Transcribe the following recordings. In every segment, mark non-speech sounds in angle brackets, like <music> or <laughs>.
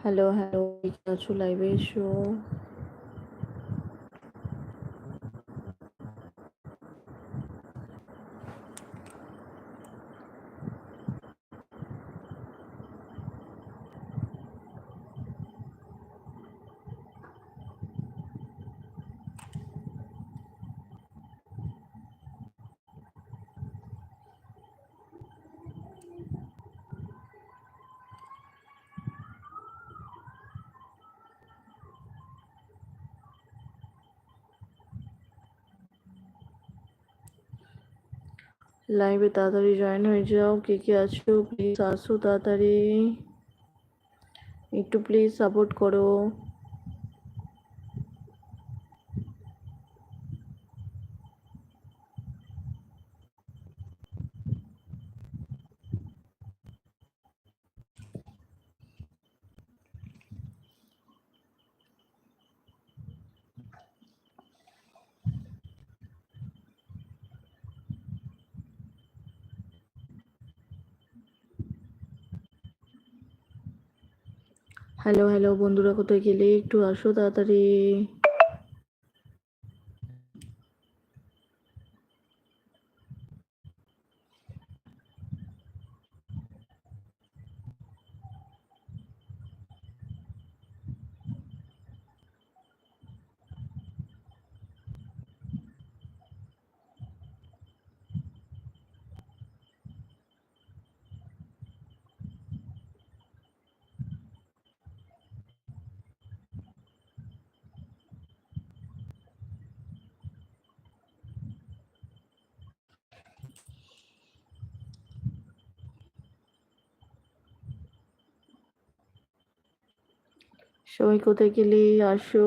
Hello hello আছো লাইভে এসো লাইভে তাড়াতাড়ি জয়েন হয়ে যাও। কে কে আছো? প্লিজ আসো তাড়াতাড়ি। একটু প্লিজ সাপোর্ট করো। হ্যালো হ্যালো বন্ধুরা কোথায় গেলে? একটু আসো তাড়াতাড়ি। সবাই কোথায় গেলে? আসো।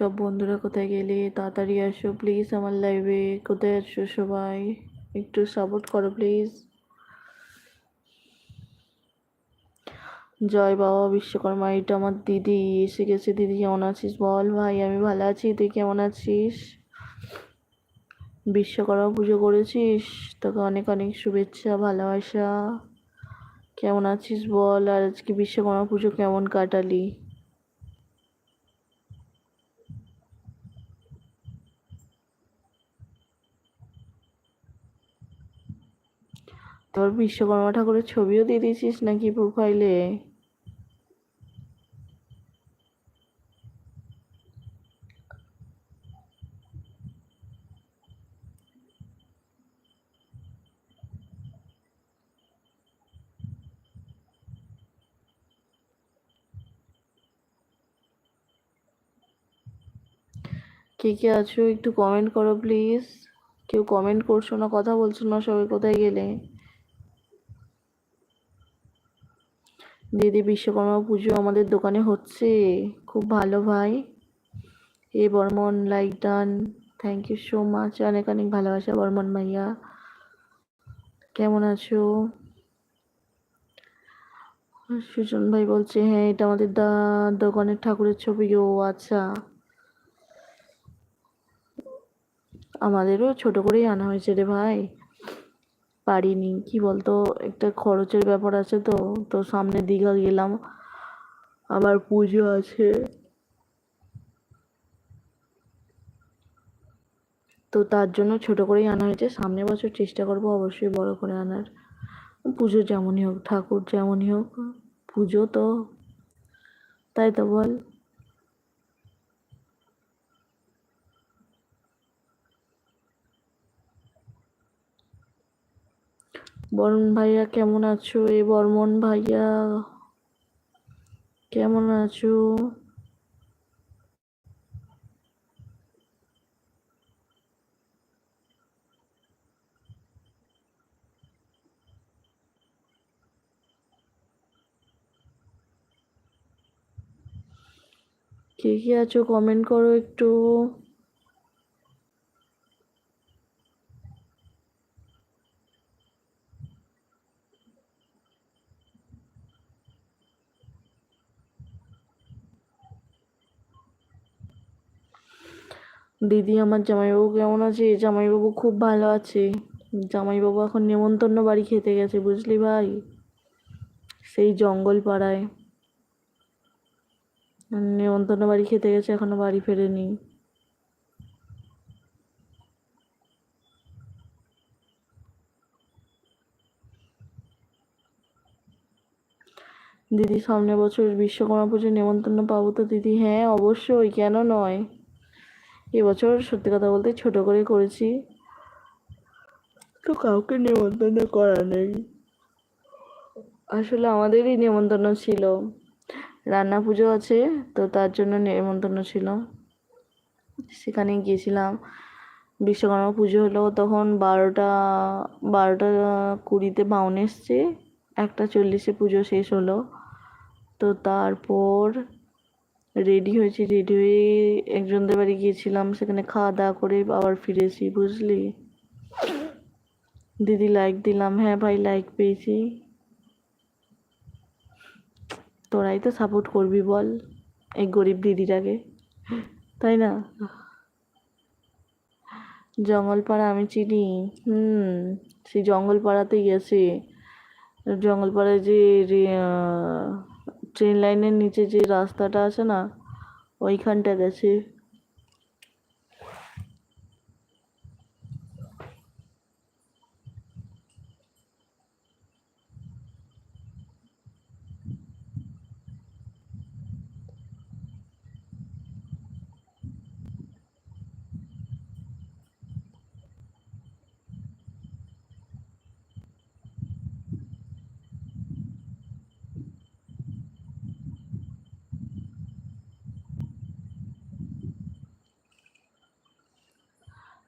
সব বন্ধুরা কোথায় গেলে? তাড়াতাড়ি আসো প্লিজ আমার লাইভে কোথায় আসো সবাই? একটু সাপোর্ট করো প্লিজ জয় বাবা বিশ্বকর্মা, এটা আমার দিদি। এসে গেছে দিদি, কেমন আছিস বল? ভাই, আমি ভালো আছি। তুই কেমন আছিস? বিশ্বকর্মা পুজো করেছিস? তোকে অনেক অনেক শুভেচ্ছা, ভালোবাসা। কেমন আছিস বল? আর আজকে বিশ্বকর্মা পুজো কেমন কাটালি? তোর বিশ্বকর্মা ঠাকুরের ছবিও দিয়ে দিয়েছিস নাকি প্রোফাইলে কে কে আছো একটু কমেন্ট করো প্লিজ কেউ কমেন্ট করছ না, কথা বলছো না, সবাই কোথায় গেলে? দিদি বিশ্বকর্মা পুজো আমাদের দোকানে হচ্ছে। খুব ভালো ভাই। A Barman like done thank you so much অনেক অনেক ভালোবাসা বর্মন ভাইয়া। কেমন আছো? সুজন ভাই বলছে হ্যাঁ এটা আমাদের দা, দোকানের ঠাকুরের ছবি। ও আচ্ছা। আমাদেরও ছোট করেই আনা হয়েছে রে ভাই। পারিনি। কি বলতো? একটা খরচের ব্যাপার আছে তো। তো সামনে দীঘা গেলাম। আবার পুজো আছে। তো তার জন্য ছোট করেই আনা হয়েছে। সামনের বছর চেষ্টা করব অবশ্যই বড় করে আনার। পুজো যেমনই হোক, ঠাকুর যেমনই হোক, পুজো তো। তাই তো বল। বরুণ ভাইয়া কেমন আছো? এ বর্মন ভাইয়া কেমন আছো? কে কে আছো? কমেন্ট করো একটু। দিদি, আমার জামাইবাবু কেমন আছে? জামাইবাবু খুব ভালো আছে। জামাইবাবু এখন নেমন্তন্ন বাড়ি খেতে গেছে, বুঝলি ভাই? সেই জঙ্গল পাড়ায় নেমন্তন্ন বাড়ি খেতে গেছে, এখনও বাড়ি ফেরেনি। দিদি সামনে বছর বিশ্বকর্মা পুজোর নেমন্তন্ন পাবো তো? দিদি হ্যাঁ অবশ্যই, কেন নয়? এবছর সত্যি কথা বলতে ছোট করে করেছি। তো কাউকে নেমন্তন্ন করা নেই। আসলে আমাদেরই নেমন্তন্ন ছিল। রান্না পুজো আছে তো তার জন্য নেমন্তন্ন ছিল। সেখানে গিয়েছিলাম। বিশ্বকর্মা পুজো হলো তখন বারোটা বারোটা কুড়িতে বাউন এসছে। একটা চল্লিশে পুজো শেষ হলো। তো তারপর রেডি হয়েছি রেডি হয়ে একজনদের বাড়ি গিয়েছিলাম, সেখানে খাওয়া দাওয়া করে আবার ফিরেছি, বুঝলি? দিদি লাইক দিলাম হ্যাঁ ভাই লাইক পেয়েছি। তোরাই তো সাপোর্ট করবি বল, এই গরিব দিদিটাকে, তাই না? জঙ্গলপাড়া আমি চিনি, হুম, সেই জঙ্গলপাড়াতে গেছে জঙ্গলপাড়ায় যে ট্রেন লাইনের নিচে যে রাস্তাটা আছে না ওইখানটা গেছে।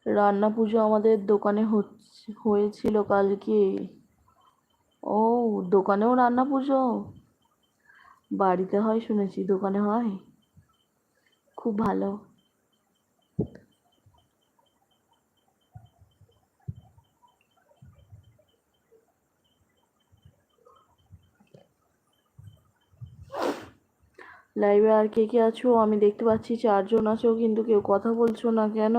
রান্না পুজো আমাদের দোকানে হয়েছিল কালকে। ও, দোকানেও রান্না পুজো বাড়িতে হয় শুনেছি, দোকানে হয়? খুব ভালো। লাইভে আর কে কে আছো? আমি দেখতে পাচ্ছি চারজন আছো, কিন্তু কেউ কথা বলছো না কেন?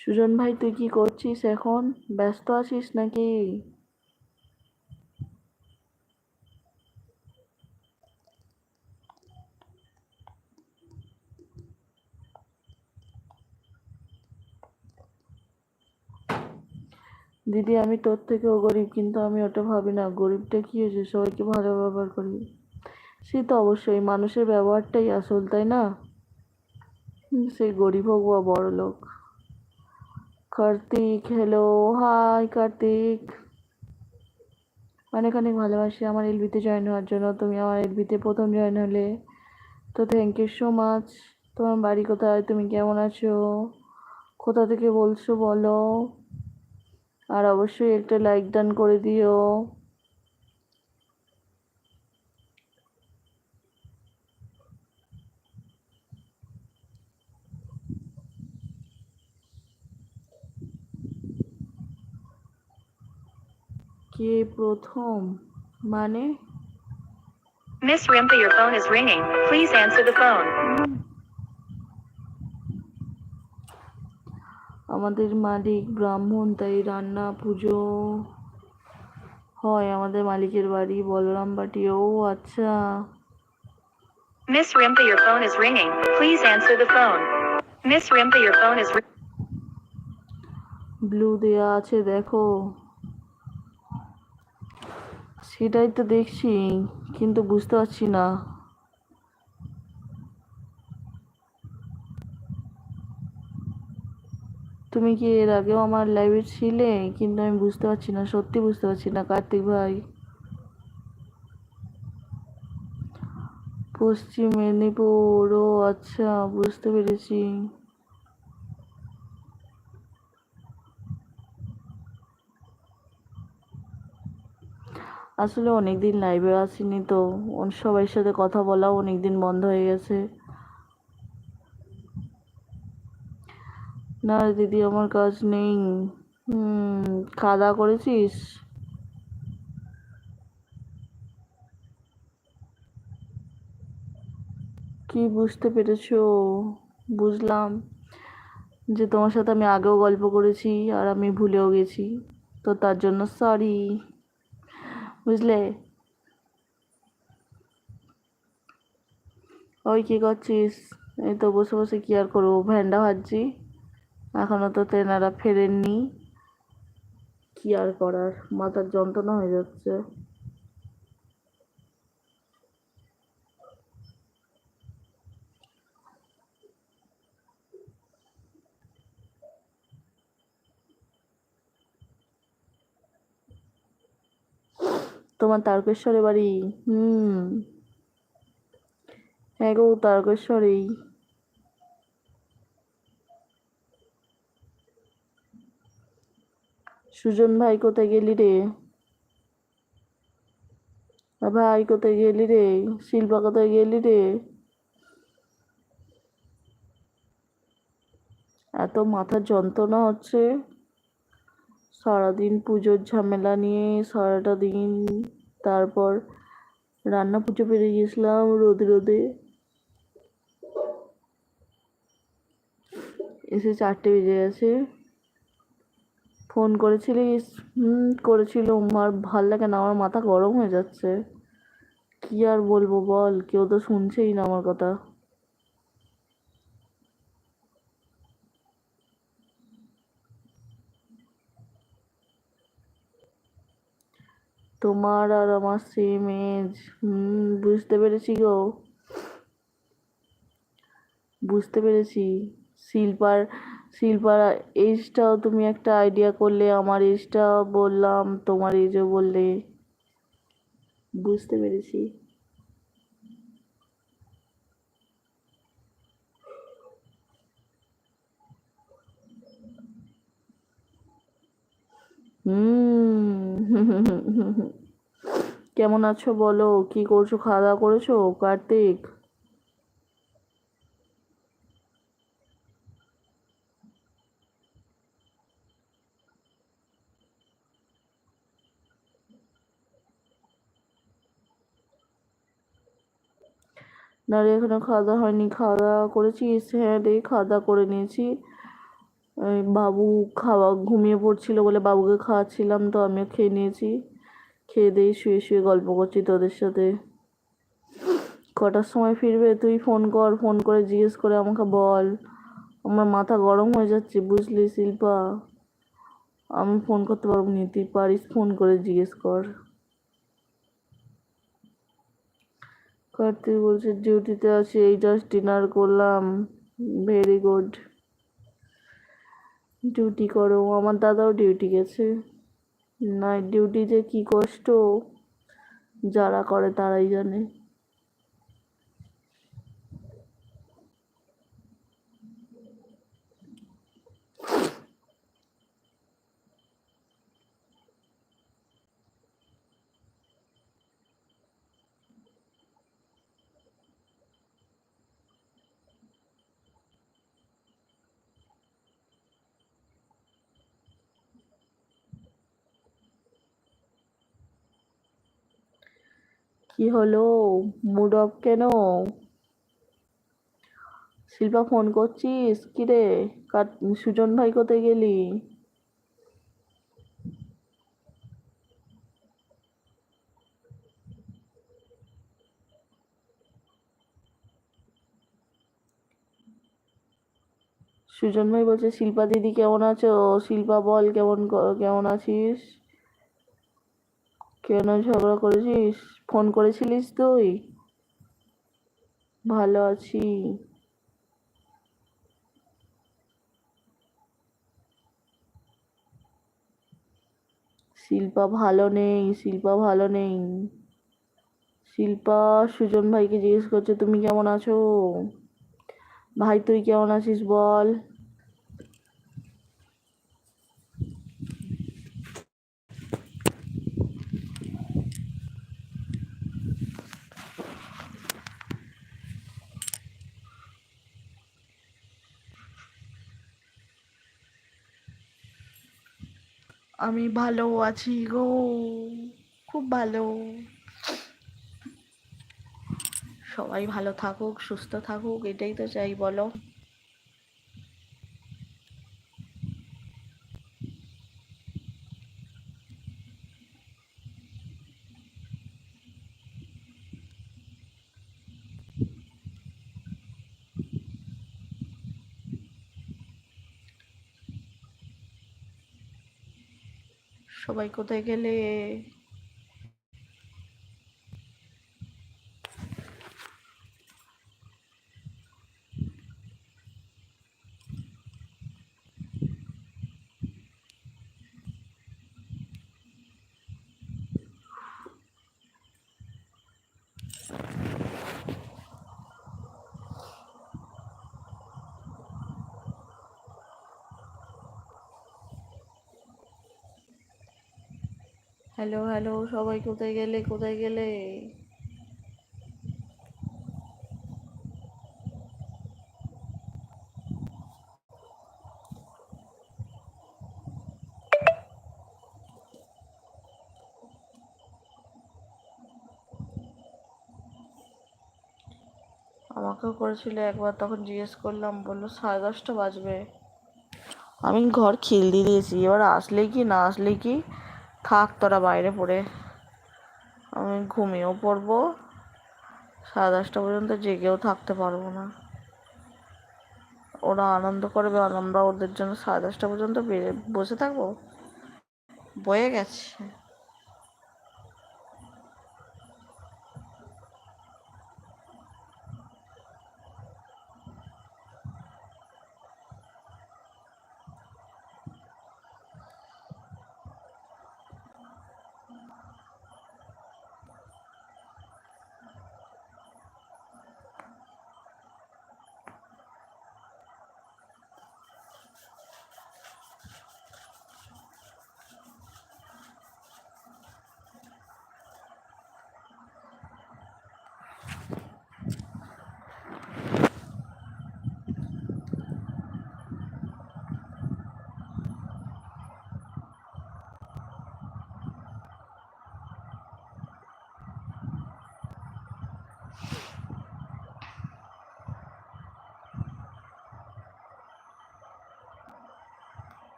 সুজন ভাই, তুই কি করছিস এখন? ব্যস্ত আছিস নাকি? দিদি, আমি তোর থেকেও গরিব, কিন্তু আমি ওটা ভাবি না। গরিবটা কি হয়েছে? সবাইকে ভালো ব্যবহার করি। সে তো অবশ্যই মানুষের ব্যবহারটাই আসল, তাই না? সে গরিব হোক বা বড় লোক কার্তিক হ্যালো হাই কার্তিক। অনেক অনেক ভালোবাসি আমার এলবিতে জয়েন হওয়ার জন্য। তুমি আমার এলবিতে প্রথম জয়েন হলে। তো থ্যাংক ইউ সো মাচ তোমার বাড়ি কোথায়? তুমি কেমন আছো? কোথা থেকে বলছো বলো। আর অবশ্যই একটা লাইক ডান করে দিও। কে প্রথম মানে Miss Rimpa, your phone is ringing. Please answer the phone. আমাদের মালিক ব্রাহ্মণ তাই রান্না পুজো হয় আমাদের মালিকের বাড়ি বলরাম বাটি ও আচ্ছা Rimpa, your phone is ringing. Please answer the phone. Miss Rimpa, your phone is ringing. Blue দেয়া আছে দেখো সেটাই তো দেখছি, কিন্তু বুঝতে পারছি না। তুমি কি এর আগেও আমার লাইভে ছিলে? কিন্তু আমি বুঝতে পারছি না, সত্যি বুঝতে পারছি না, কার্তিক ভাই। পশ্চিম মেদিনীপুর ও আচ্ছা বুঝতে পেরেছি। আসলে অনেক অনেকদিন লাইভে আসিনি তো। সবার সাথে কথা বলাও অনেকদিন বন্ধ হয়ে গেছে। না দিদি, আমার কাজ নেই। হুম খাওয়া করেছিস? কি বুঝতে পেরেছ? বুঝলাম যে তোমার সাথে আমি আগেও গল্প করেছি আর আমি ভুলেও গেছি। তো তার জন্য সরি বুঝলে? ওই কি করছিস? এই তো বসে বসে কি আর করব? ভ্যান্ডা ভাজছি। এখনও তো তেনারা ফেরেননি। কি আর করার? মাথার যন্ত্রণা হয়ে যাচ্ছে। তোমার তারকেশ্বরে বাড়ি? হুম। হ্যাঁ গো, তারকেশ্বরেই। সুজন ভাই কোথায় গেলি রে? ভাই কোথায় গেলি রে? শিল্পা কোথায় গেলি রে? এত মাথার যন্ত্রণা হচ্ছে। সারাদিন পুজোর ঝামেলা নিয়ে সারাটা দিন তারপর রান্না পুজো পেরে গেছিলাম রোদে রোদে। এসে চারটে বেজে গেছে। ফোন করেছিলিস হুম করেছিলুম আর ভালো লাগে না, আমার মাথা গরম হয়ে যাচ্ছে। কি আর বলব বল? কেউ তো শুনছেই না আমার কথা। তোমার আর আমার সেম এজ হুম, বুঝতে পেরেছি গো। বুঝতে পেরেছি। শিল্পার শিল্পার এজটাও তুমি একটা আইডিয়া করলে, আমার এজটা বললাম, তোমার এজও বললে। বুঝতে পেরেছি। <laughs> কেমন আছো বলো? কি করছ? খাওয়া দাওয়া করেছ? কার্তিক? না রে, এখনও খাওয়া দাওয়া হয়নি। খাওয়া দাওয়া করেছিস? হ্যাঁ রে, খাওয়া দাওয়া করে নিয়েছি। বাবু খাওয়া, ঘুমিয়ে পড়ছিল বলে বাবুকে খাওয়াচ্ছিলাম তো আমিও খেয়ে নিয়েছি। খেয়ে দিয়ে শুয়ে শুয়ে গল্প করছি তোদের সাথে। কটার সময় ফিরবে? তুই ফোন কর, ফোন করে জিজ্ঞেস করে আমাকে বল। আমার মাথা গরম হয়ে যাচ্ছে, বুঝলি শিল্পা? আমি ফোন করতে পারব না, তুই পারিস ফোন করে জিজ্ঞেস কর। কার্তিক বলছে ডিউটিতে আছি, এই জাস্ট ডিনার করলাম। ভেরি গুড ডিউটি করো, আমার দাদাও ডিউটি গেছে। নাইট ডিউটি যে কী কষ্ট? যারা করে তারাই জানে। কি হলো? মুড অফ কেন? শিল্পা, ফোন করছিস? কি রে? কার, সুজন ভাই কোথায় গেলি? সুজন ভাই বলছে, শিল্পা দিদি কেমন আছো? শিল্পা বল, কেমন কেমন আছিস? কেন ঝগড়া করেছিস? ফোন করেছিলিস তুই? ভালো আছি। শিল্পা ভালো নেই, শিল্পা ভালো নেই। শিল্পা, সুজন ভাইকে জিজ্ঞেস করছে, তুমি কেমন আছো? ভাই, তুই কেমন আছিস বল? আমি ভালো আছি গো। খুব ভালো। সবাই ভালো থাকুক, সুস্থ থাকুক, এটাই তো চাই, বলো। সবাই কোথায় গেলে? হ্যালো হ্যালো, সবাই কোথায় গেলে কোথায় গেলে? আমাকেও করেছিল একবার, তখন জিজ্ঞেস করলাম, বলল, সাড়ে দশটা বাজবে। আমি ঘর খিল দিয়ে দিয়েছি, এবার আসলে কি, না আসলে কি? থাক, তোরা বাইরে পড়ে। আমি ঘুমিয়েও পড়ব। সাড়ে দশটা পর্যন্ত জেগেও থাকতে পারব না। ওরা আনন্দ করবে, আর আমরা ওদের জন্য সাড়ে দশটা পর্যন্ত বসে থাকব? বয়ে গেছে।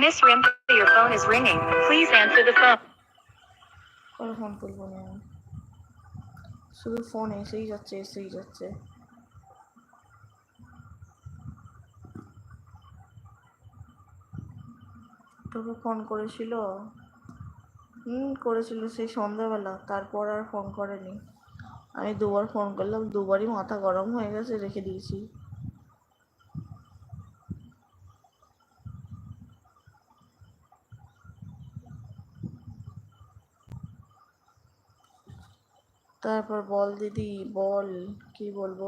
Miss Rimpa, your phone is ringing. Please answer the phone. কোনো ফোন তুলবো না শুধু ফোন এসেই যাচ্ছে এসেই যাচ্ছে। তোকে ফোন করেছিল। হুম করেছিল সেই সন্ধ্যাবেলা। তারপর আর ফোন করেনি। আমি দুবার ফোন করলাম দুবারই মাথা গরম হয়ে গেছে রেখে দিয়েছি। তারপর বল দিদি বল কি বলব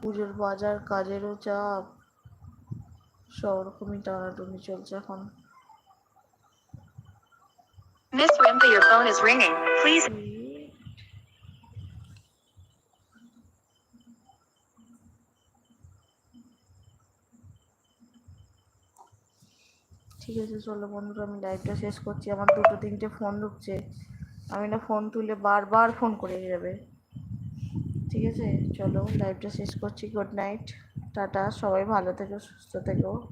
পুজোর বাজার কাজেরও চাপ সব রকমই টানাটুনি চলছে এখন Miss Rimpa, your phone is ringing. Please. ঠিক আছে চলো বন্ধুরা আমি লাইভটা শেষ করছি আমার দুটো তিনটে ফোন ঢুকছে আমি না ফোন তুলে বারবার ফোন করে যাবে। ঠিক আছে? চলো লাইভটা শেষ করছি। গুড নাইট টাটা, সবাই ভালো থেকো, সুস্থ থেকো।